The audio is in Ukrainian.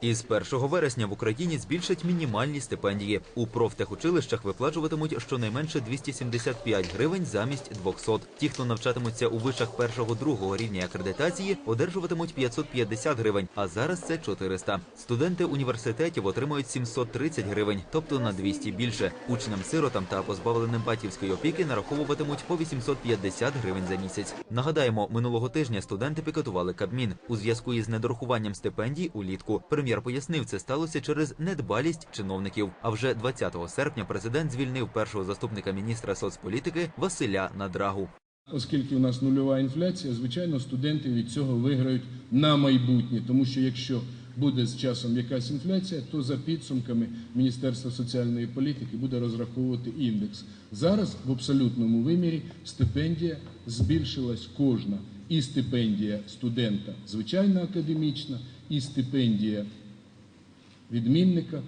Із 1 вересня в Україні збільшать мінімальні стипендії. У профтехучилищах виплачуватимуть щонайменше 275 гривень замість 200. Ті, хто навчатимуться у вишах першого-другого рівня акредитації, одержуватимуть 550 гривень, а зараз це 400. Студенти університетів отримують 730 гривень, тобто на 200 більше. Учням-сиротам та позбавленим батьківської опіки нараховуватимуть по 850 гривень за місяць. Нагадаємо, минулого тижня студенти пікетували Кабмін у зв'язку із недорахуванням стипендій улітку. Прем'єр пояснив, це сталося через недбалість чиновників. А вже 20 серпня президент звільнив першого заступника міністра соцполітики Василя Надрагу. Оскільки у нас нульова інфляція, звичайно, студенти від цього виграють на майбутнє, тому що якщо буде з часом якась інфляція, то за підсумками Міністерства соціальної політики буде розраховувати індекс. Зараз в абсолютному вимірі стипендія збільшилась кожна. І стипендія студента звичайна академічна, і стипендія відмінника.